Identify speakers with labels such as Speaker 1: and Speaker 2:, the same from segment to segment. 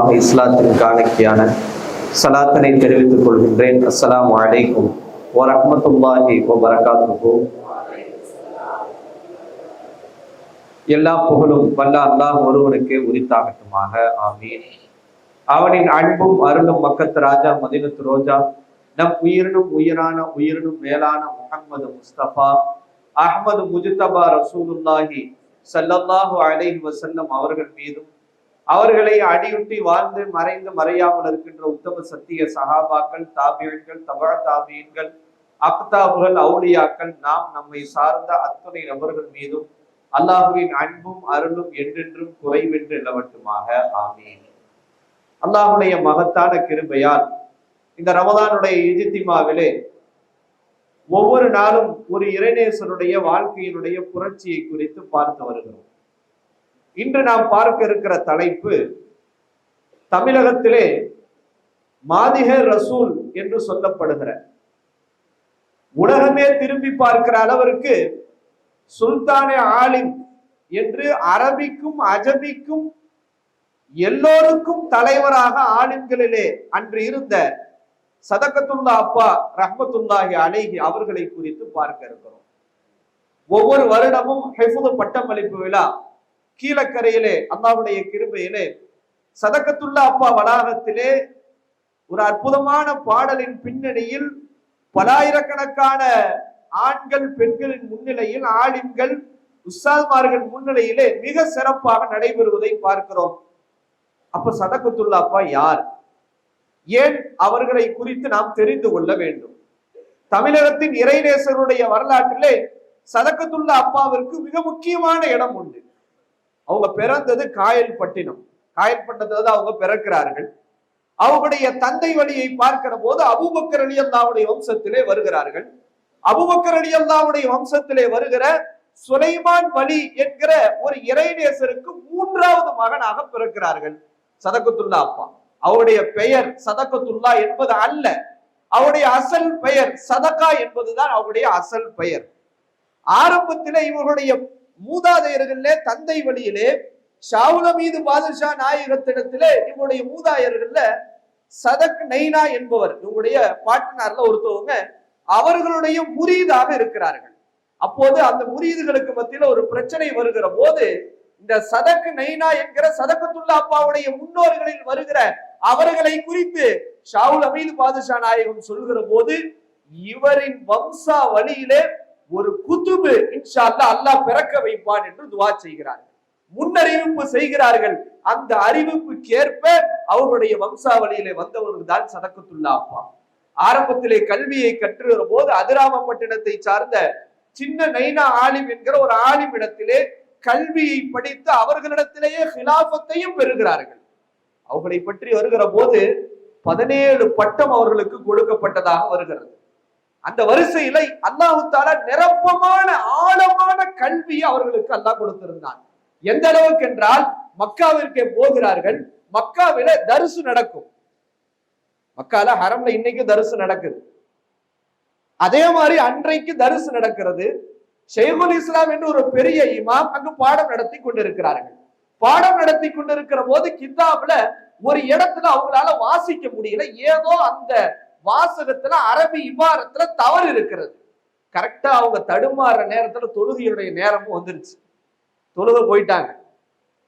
Speaker 1: மூலமாக இஸ்லாத்தின் காணிக்கையான சலாத்தனை தெரிவித்துக் கொள்கின்றேன். அஸ்லாம் அலைக்கும் வரமத்துல்லாஹி வபரகாத்துஹு. எல்லா புகழும் வல்ல அல்லாஹ் ஒருவனுக்கே உரித்தாகட்டுமாக. ஆமீன். அவனின் அன்பும் அருளும் மக்கத்து ராஜா மதினத்து ரோஜா. நம் உயிரினும் உயிரான உயிரினும் மேலான முகமது முஸ்தபா. அஹ்மது முஜித்தபா ரசூலுல்லாஹி ஸல்லல்லாஹு அலைஹி வசல்லம் அவர்கள் மீதும் அவர்களை அடியுட்டி வாழ்ந்து மறைந்து மறையாமல் இருக்கின்ற உத்தம சத்திய சகாபாக்கள் தாபியன்கள் தபா தாபியன்கள் அப்தாபுகள் அவுளியாக்கள் நாம் நம்மை சார்ந்த அத்துணை நபர்கள் மீதும் அல்லாஹுவின் அன்பும் அருளும் என்றென்றும் குறைவென்று நிலவட்டுமாக ஆமீன். அல்லாஹுடைய மகத்தான கிருபையால் இந்த ரமதானுடைய இஜித்திமாவிலே ஒவ்வொரு நாளும் ஒரு இறைநேசனுடைய வாழ்க்கையினுடைய புரட்சியை குறித்து பார்த்து வருகிறோம். இன்று நாம் பார்க்க இருக்கிற தலைப்பு தமிழகத்திலே மாதிக ரசூல் என்று சொல்லப்படுகிற. உலகமே திரும்பி பார்க்கிற அளவிற்கு சுல்தானே ஆலிம் என்று அரபிக்கும் அஜபிக்கும் எல்லோருக்கும் தலைவராக ஆலிம்களிலே அன்று இருந்த சதக்கத்துல்லா அப்பா ரஹ்மத்துல்லாஹி அலேஹி அவர்களை குறித்து பார்க்க இருக்கிறோம். ஒவ்வொரு வருடமும் ஹெஃபுது பட்டமளிப்பு விழா கீழக்கரையிலே அல்லாவுடைய கிருபையிலே சதக்கத்துள்ள அப்பா வளாகத்திலே ஒரு அற்புதமான பாடலின் பின்னணியில் பலாயிரக்கணக்கான ஆண்கள் பெண்களின் முன்னிலையில் ஆலிம்கள் உஸ்தாத்மார்கள் முன்னிலையிலே மிக சிறப்பாக நடைபெறுவதை பார்க்கிறோம். அப்ப சதக்கத்துள்ள அப்பா யார்? ஏன் அவர்களை குறித்து நாம் தெரிந்து கொள்ள வேண்டும்? தமிழகத்தின் இறைநேசருடைய வரலாற்றிலே சதக்கத்துள்ள அப்பாவிற்கு மிக முக்கியமான இடம் உண்டு. அவங்க பிறந்தது காயல்பட்டினம். காயல்பட்டினத்துல அவங்க பிறக்கிறார்கள். அவங்களுடைய தந்தை வழியை பார்க்கிற போது அபுபக்கர் அலி அல்லாவுடைய வம்சத்திலே வருகிறார்கள். அபுபக்கர் அலி அல்லாவுடைய வம்சத்திலே வருகிற சுலைமான் வலி என்கிற ஒரு இறைநேசருக்கு மூன்றாவது மகனாக பிறக்கிறார்கள். சதகுத்துல்லா அப்பா. அவருடைய பெயர் சதகத்துல்லா என்பது அல்ல. அவருடைய அசல் பெயர் சதக்கா என்பதுதான் அவருடைய அசல் பெயர். ஆரம்பத்திலே இவர்களுடைய மூதாதையர்களே தந்தை வழியிலே ஷாவுல மீது பாதுஷா நாயகத்திடத்திலே இவங்களுடைய மூதாதையர்கள்ல சதக் நைனா என்பவர் இவங்களுடைய பாட்டனார்ல ஒருத்தவங்க அவர்களுடைய முரீதாக இருக்கிறார்கள். அப்போது அந்த முரீதுகளுக்கு மத்தியில ஒரு பிரச்சனை வருகிற போது இந்த சதக் நைனா என்கிற சதக்கத்துள்ள அப்பாவுடைய முன்னோர்களில் வருகிற அவர்களை குறித்து ஷாவுல் அமீது பாதுஷா நாயகம் சொல்கிற போது இவரின் வம்சா வழியிலே ஒரு குத்துபு இன்ஷா அல்லா அல்லாஹ் பிறக்க வைப்பான் என்று துவா செய்கிறார்கள். முன்னறிவிப்பு செய்கிறார்கள். அந்த அறிவிப்புக்கேற்ப அவருடைய வம்சாவளியிலே வந்தவர்கள் தான் சதக்கத்துல்லா அப்பா ஆரம்பத்திலே கல்வியை கற்றுகிற போது அதிராமப்பட்டினத்தை சார்ந்த சின்ன நைனா ஆலிம் என்கிற ஒரு ஆலிம் இடத்திலே கல்வியை படித்து அவர்களிடத்திலேயே ஹிலாபத்தையும் பெறுகிறார்கள். அவர்களை பற்றி வருகிற போது பதினேழு பட்டம் அவர்களுக்கு கொடுக்கப்பட்டதாக வருகிறது. அந்த வரிசையில அல்லாஹு தாலா நிரப்பமான ஆழமான கல்வியை அவர்களுக்கு அல்லாஹ் கொடுத்திருந்தான். எந்த அளவுக்கு என்றால் மக்காவிற்கே போகிறார்கள் மக்காவில தரிசு நடக்கும். மக்கால ஹரம்ல இன்னைக்கு தரிசு நடக்குது. அதே மாதிரி அன்றைக்கு தரிசு நடக்கிறது. ஷெய்குல் இஸ்லாம் என்று ஒரு பெரிய இமாம் அங்கு பாடம் நடத்தி கொண்டிருக்கிறார்கள். பாடம் நடத்தி கொண்டிருக்கிற போது கிதாப்ல ஒரு இடத்துல அவங்களால வாசிக்க முடியல. ஏதோ அந்த வாசகத்துல அரபி இபாரத்துல தவறு இருக்கிறது. கரெக்டா அவங்க தடுமாறுற நேரத்துல தொழுகையுடைய நேரமும் வந்துருச்சு. தொழுக போயிட்டாங்க.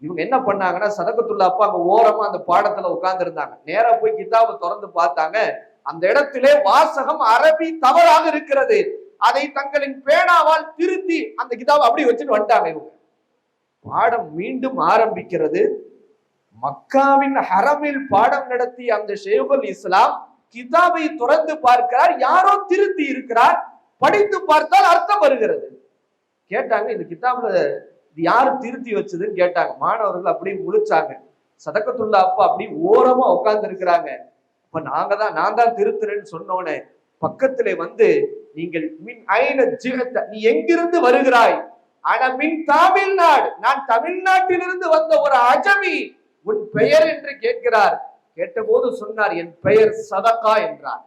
Speaker 1: இவங்க என்ன பண்ணாங்கன்னா சதகத்துள்ள அப்பா அங்க ஓரமா அந்த பாடத்துல உட்கார்ந்து இருந்தாங்க நேரா போய் கிதாபை திறந்து பார்த்தாங்க. அந்த இடத்திலே வாசகம் அரபி தவறாக இருக்கிறது. அதை தங்களின் பேனாவால் திருத்தி அந்த கிதாபை அப்படி வச்சுட்டு வந்துட்டாங்க இவங்க. பாடம் மீண்டும் ஆரம்பிக்கிறது. மக்காவின் ஹரமில் பாடம் நடத்திய அந்த ஷேகுல் இஸ்லாம் கிதாபை துறந்து பார்க்கிறார் யாரோ திருத்தி இருக்கிறார் படித்து பார்த்தால் அர்த்தம் வருகிறது. கேட்டாங்க இந்த கிதாபுல இது யாரு திருத்தி வச்சதுன்னு கேட்டாங்க. மாணவர்கள் அப்படியே முழிச்சாங்க. சதக்கத்துள்ள அப்பா அப்படி ஓரமா உட்கார்ந்து இருக்கிறாங்க இப்ப நாங்க தான் நான் தான் திருத்துறேன்னு சொன்னோன்னே பக்கத்துல வந்து நீங்கள் மின் ஐன ஜீவத்தை நீ எங்கிருந்து வருகிறாய்? ஆனா மின் தமிழ்நாடு நான் தமிழ்நாட்டிலிருந்து வந்த ஒரு அஜமி உன் பெயர் என்று கேட்கிறார். கேட்டபோது சொன்னார் என் பெயர் சதக்கா என்றார்.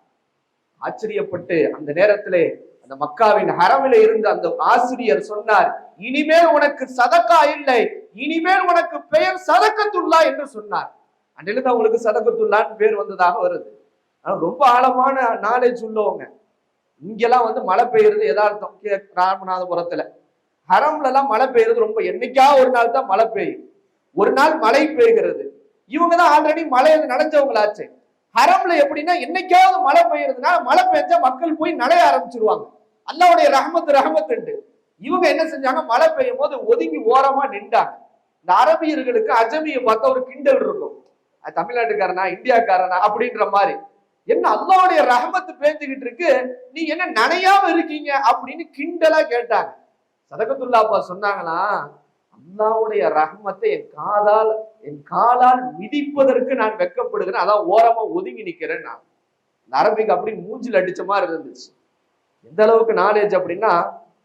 Speaker 1: ஆச்சரியப்பட்டு அந்த நேரத்திலே அந்த மக்காவின் ஹரமில இருந்து அந்த ஆசிரியர் சொன்னார் இனிமேல் உனக்கு சதக்கா இல்லை இனிமேல் உனக்கு பெயர் சதக்கத்துல்லா என்று சொன்னார். அன்றிலிருந்து அவங்களுக்கு சதகத்துல்லான்னு பேர் வந்ததாக வருது. ரொம்ப ஆழமான நாலேஜ் உள்ளவங்க. இங்கெல்லாம் வந்து மழை பெய்யுறது எதார்த்தம். கே- ராமநாதபுரத்துல. ஹரம்ல எல்லாம் மழை பெய்யுறது ரொம்ப என்னைக்கா ஒரு நாள் தான் மழை பெய்யும். ஒரு நாள் மழை பெய்கிறது. இவங்க தான் ஆல்ரெடி மழையில நனைஞ்சவங்களாச்சு. ஹரம்ல எப்படின்னா என்னைக்காவது மழை பெய்யறதுனால மழை பெஞ்சா மக்கள் போய் நனைய ஆரம்பிச்சிருவாங்க. அல்லாவுடைய ரஹமத்து ரஹமத்துண்டு இவங்க என்ன செஞ்சாங்க? மழை பெய்யும் போது ஒதுங்கி ஓரமா நின்றாங்க. இந்த அரபியர்களுக்கு அஜமியை பார்த்தா ஒரு கிண்டல் இருக்கும். தமிழ்நாட்டுக்காரனா இந்தியாக்காரனா அப்படின்ற மாதிரி. என்ன அல்லாவுடைய ரஹமத்து பேஞ்சுக்கிட்டு இருக்கு? நீ என்ன நனையாம இருக்கீங்க? அப்படின்னு கிண்டலா கேட்டாங்க. சதகத்துல்லாப்பா சொன்னாங்களா அல்லாவுடைய ரஹமத்தை என் காதால் என் காலால் மிதிப்பதற்கு நான் வெக்கப்படுகிறேன். அதான் ஓரமா ஒதுங்கி நிக்கிறேன் நான். நரம்பிக்கு அப்படி மூஞ்சில் அடிச்ச மாதிரி இருந்துச்சு. எந்த அளவுக்கு நாலேஜ் அப்படின்னா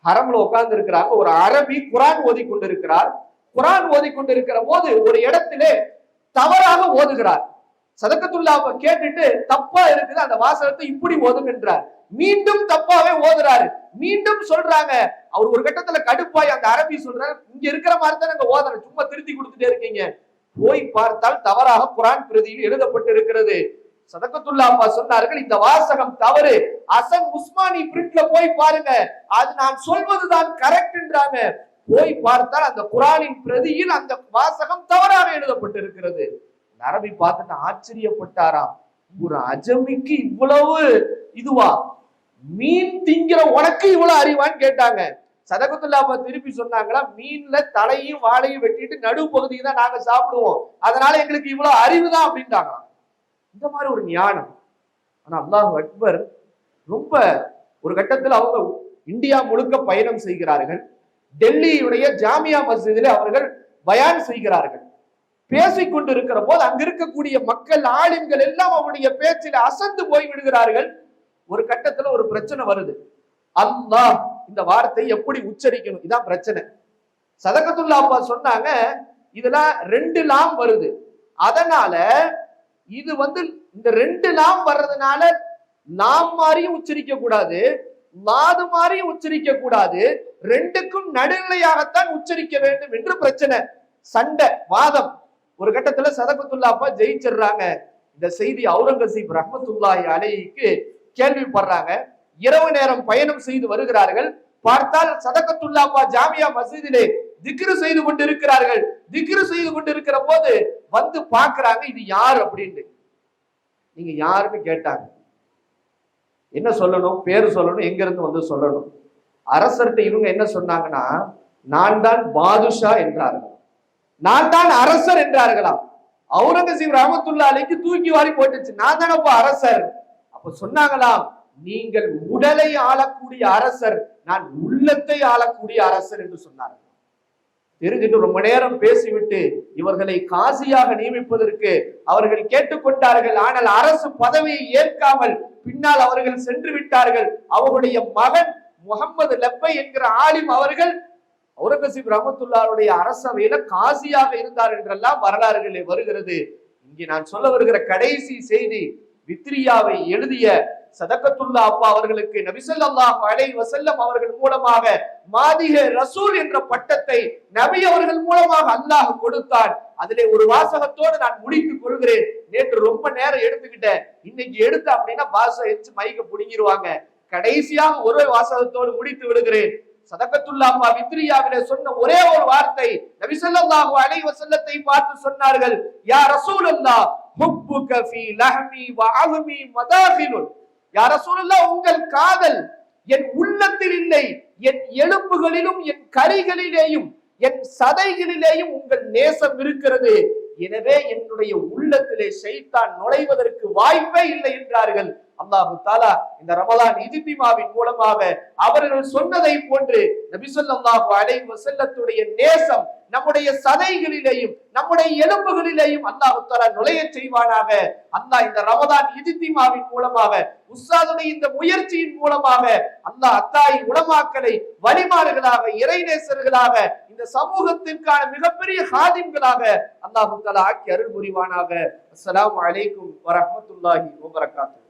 Speaker 1: ஹரம்ல உட்கார்ந்து இருக்கிறாங்க ஒரு அரபி குரான் ஓதி கொண்டிருக்கிறார் குரான் ஓதி கொண்டிருக்கிற போது ஒரு இடத்திலே தவறாக ஓதுகிறார். சதக்கத்துல்லாவை கேட்டுட்டு தப்பா இருக்குது அந்த வாசகத்தை இப்படி ஓதுங்கன்றார். மீண்டும் தப்பாவே ஓதுறாரு. மீண்டும் சொல்றாங்க. அவர் ஒரு கட்டத்துல கடுப்பாய் அந்த அரபி சொல்றாரு. இங்க இருக்கிற மாதிரி தான் நாங்க ஓதுறோம் சும்மா திருத்தி கொடுத்துட்டே இருக்கீங்க. போய் பார்த்தால் தவறாக குரான் பிரதியில் எழுதப்பட்டு இருக்கிறது சதக்கத்துல்லா அப்பா சொன்னார்கள் இந்த வாசகம் தவறு. அசன் உஸ்மானி பிரிண்ட்ல போய் பாருங்க. அது நான் சொல்வதுதான் கரெக்ட்ன்றாங்க போய் பார்த்தால் அந்த குரானின் பிரதியில் அந்த வாசகம் தவறாக எழுதப்பட்டிருக்கிறது. நரபி பார்த்துட்டு ஆச்சரியப்பட்டாராம். ஒரு அஜமிக்கு இவ்வளவு இதுவா? மீன் திங்கிற உனக்கு இவ்வளவு அறிவான்னு கேட்டாங்க. சதகத்துல்லா திருப்பி சொன்னாங்களா மீன்ல தலையும் வாழையும் வெட்டிட்டு நடு பகுதியை தான் நாங்க சாப்பிடுவோம். அதனால எங்களுக்கு இவ்வளவு அறிவு தான் அப்படின்ட்டாங்களாம் இந்த மாதிரி ஒரு ஞானம். ஆனா அல்லாஹ் அக்பர் ரொம்ப ஒரு கட்டத்தில் அவங்க இந்தியா முழுக்க பயணம் செய்கிறார்கள். டெல்லியுடைய ஜாமியா மஸ்ஜிதில் அவர்கள் பயான் செய்கிறார்கள். பேசிக்கொண்டு கொண்டிருக்கிற போது அங்க இருக்கக்கூடிய மக்கள் ஆளுங்கள் எல்லாம் அவருடைய பேச்சில் அசந்து போய் விடுகிறார்கள். ஒரு கட்டத்துல ஒரு பிரச்சனை வருது. அல்லாஹ் இந்த வார்த்தை எப்படி உச்சரிக்கணும்? இதான் பிரச்சனை. சதகத்துல்லா அப்பா சொன்னாங்க இதெல்லாம் ரெண்டு லாம் வருது. அதனால இது வந்து இந்த ரெண்டு லாம் வர்றதுனால நாம் மாதிரியும் உச்சரிக்க கூடாது லாது மாதிரியும் உச்சரிக்க கூடாது ரெண்டுக்கும் நடுநிலையாகத்தான் உச்சரிக்க வேண்டும் என்று பிரச்சனை. சண்டை வாதம். ஒரு கட்டத்துல சதகத்துல்லாப்பா ஜெயிச்சிடுறாங்க. இந்த செய்தி அவுரங்கசீப் ரஹமத்துல்லாஹி அலைக்கு கேள்விப்படுறாங்க. இரவு நேரம் பயணம் செய்து வருகிறார்கள். பார்த்தால் சதகத்துல்லாப்பா ஜாமியா மசீதிலே திக்ரு செய்து கொண்டிருக்கிறார்கள். திக்ரு செய்து கொண்டிருக்கிற போது வந்து பார்க்கறாங்க இது யார் அப்படின்னு. நீங்க யாருன்னு கேட்டாங்க. என்ன சொல்லணும்? பேர் சொல்லணும் எங்க இருந்து வந்து சொல்லணும்? அரசர்கிட்ட இவங்க என்ன சொன்னாங்கன்னா நான் தான் பாதுஷா என்றார்கள். நான் தான் அரசர் என்றார்களாம். அவுரங்கசீப் ராமத்துல்லா அலைக்கு தூக்கி வாரி போட்டுச்சு. நான் தானப்பா அரசர். அப்ப சொன்னாங்களாம் நீங்கள் உடலை ஆளக்கூடிய அரசர் நான் உள்ளத்தை ஆளக்கூடிய அரசர் என்று சொன்னார்கள். தெரிஞ்சிட்டு ரொம்ப நேரம் பேசிவிட்டு இவர்களை காசியாக நியமிப்பதற்கு அவர்கள் கேட்டுக்கொண்டார்கள். ஆனால் அரசு பதவியை ஏற்காமல் பின்னால் அவர்கள் சென்று விட்டார்கள். அவருடைய மகன் முகமது லப்பை என்கிற ஆலிம் அவர்கள் அவுரங்கசீப் ரஹமத்துல்லாருடைய அரசவையில காசியாக இருந்தார் என்றெல்லாம் வரலாறுகளே வருகிறது. இங்கே நான் சொல்ல வருகிற கடைசி செய்தி வித்ரியாவை எழுதிய சதக்கத்துல்லா அப்பா அவர்களுக்கு நபிசல்லாஹ் அலை வசல்லம் அவர்கள் மூலமாக மாதிக ரசூல் என்ற பட்டத்தை நபி அவர்கள் மூலமாக அல்லாஹ் கொடுத்தான் அதிலே ஒரு வாசகத்தோடு நான் முடித்துக் கொள்கிறேன். நேற்று ரொம்ப நேரம் எடுத்துக்கிட்டேன். இன்னைக்கு எடுத்த அப்படின்னா பாச எச்சு மைக்க புடுங்கிடுவாங்க கடைசியாக ஒரே வாசகத்தோடு முடித்து விடுகிறேன். சதகத்துல்லாமா அப்பா வித்ரியாவிலே சொன்ன ஒரே ஒரு வார்த்தை நபிசல்லாஹு அலை வசல்லத்தை பார்த்து சொன்னார்கள் யா ரசூல் ஹுப்புக ஃபீ லஹ்மி வ அஹ்மி மதாஃபிலுன் யா ரசூலல்லாஹ் உங்கள் காதல் என் உள்ளத்தில் இல்லை என் எலும்புகளிலும் என் கரிகளிலேயும் என் சதைகளிலேயும் உங்கள் நேசம் இருக்கிறது. எனவே என்னுடைய உள்ளத்திலே ஷைத்தான் நுழைவதற்கு வாய்ப்பே இல்லை என்றார்கள். அல்லாஹு தாலா இந்த ரமலான் இதிபிமாவின் மூலமாக அவர்கள் சொன்னதை போன்று நபிசல்லாஹு ஸல்லல்லாஹு செல்லத்துடைய நேசம் நம்முடைய சதைகளிலேயும் நம்முடைய எலும்புகளிலேயும் அல்லாஹு தாலா நுழைய செய்வானாக. அல்லாஹ் இந்த ரமதான் இதித்திமாவின் மூலமாக உஸ்தாதுடைய இந்த முயற்சியின் மூலமாக அல்லாஹ் அத்தாயின் உடமாக்களை வழிமாறுகளாக இறைநேசர்களாக இந்த சமூகத்திற்கான மிகப்பெரிய ஹாதிம்களாக அல்லாஹு தாலா ஆக்கி அருள் புரிவானாக அஸ்லாம் வலைக்கும் வரமத்துல்லாஹி வபரகாத்துஹு